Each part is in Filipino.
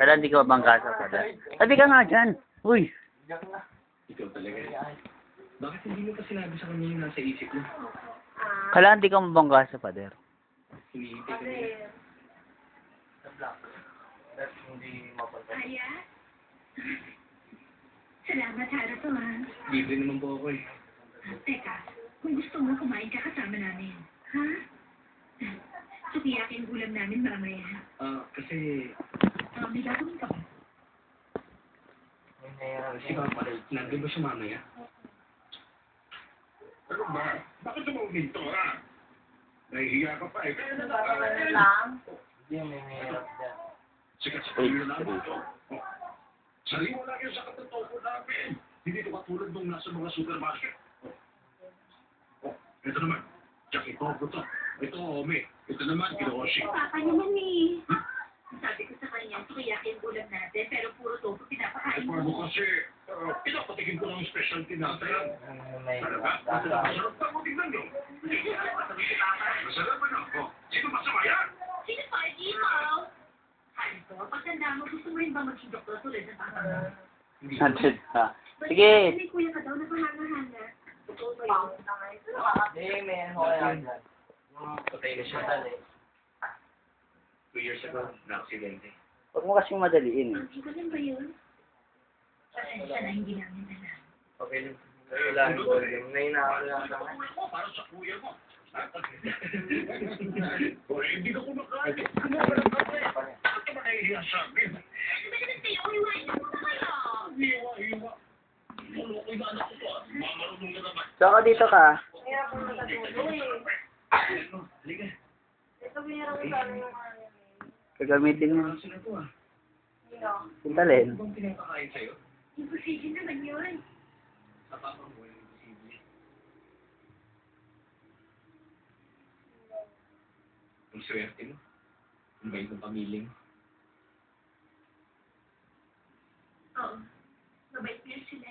Kala hindi ka mabangga sa pader. Sabi ka nga dyan. Uy. Ikaw talaga. Bakit hindi mo pa sinabi sa kanya yung nasa isip mo? Kala hindi ka mabangga sa pader. Hinihintay ka nila. Kaya? Salamat, Harato, ha? Libre naman po ako eh. Teka, kung gusto mo, kumain ka kasama namin. Ha? Sukiyakin ulam namin mamaya. Ah, kasi... Uh, may ka ba? Siya mamaya? Ano ba? Bakit mo uminto, ha? Nahihiya ka pa eh. Sikat sa pamilya namin ito. Oh. Sariwa lang yun sa katotoo namin. Hindi ito katulad nung nasa mga supermarket. Oh. Oh, ito naman. Jackie Coco to. Ito, Ome. Ito naman, Kiroshi. Papa naman eh. Sabi ko sa kanya, sukiyakin ulam natin, pero puro tofu pinapakain mo. kasi, uh, pinapatikin ko lang yung specialty natin. Talaga? Masarap pa mo tingnan nyo. Masarap ano? Oh, sino masama yan? Sino pa? Ikaw? Ano, pagtanda mo, gusto mo rin ba maging doktor tulad ng papa mo? Sige. May kuya ka daw na pahanga-hanga. Totoo ba yun? Patay na siya. Two years ago, na-aksidente. Huwag mo kasing madaliin. eh. Ang ganun ba yun? Pasensya na hindi namin alam. Okay lang. Wala ang volume. Ngayon na ako lang naman. Kuya mo, para sa kuya mo. Eh, hindi ka kumakain. Ano ba lang ka eh? Bakit ka ba sa amin? Bakit na muna kayo. Hiwa, hiwa. Tulo ko yung anak ko to. Mamarunong ka naman. Saka dito ka. Halika. Gagamitin mo. Ano sila to ah? Sintalin. Ano bang pinapakain sa'yo? Imposible naman yun. Sa papa mo, yung imposible. Ang swerte mo. Ang bait ng pamilya mo. Oo. Mabait nila sila.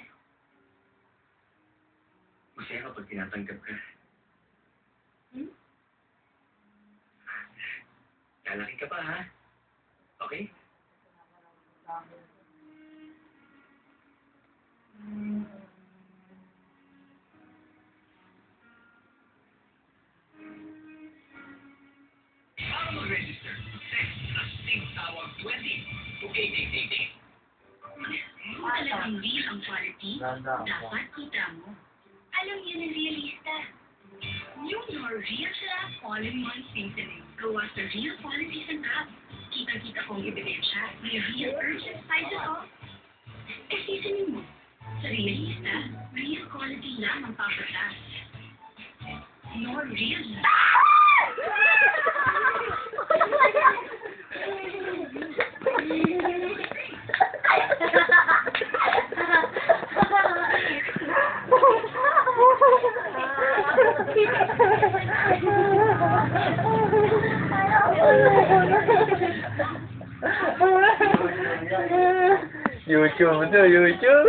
Masaya kapag tinatanggap ka. Hmm? Lalaki ka pa, ha? Okay? Para mag-register, text na Sing Tawag 20 to 8888. Kung talagang real ang quality, dapat kita mo. Alam niyo ng realista. New Nor Real siya All-in-One Seasoning. Gawa sa real quality sa cup. Realista, real quality lang ang papatas. Nor Real lang. YouTube to, YouTube.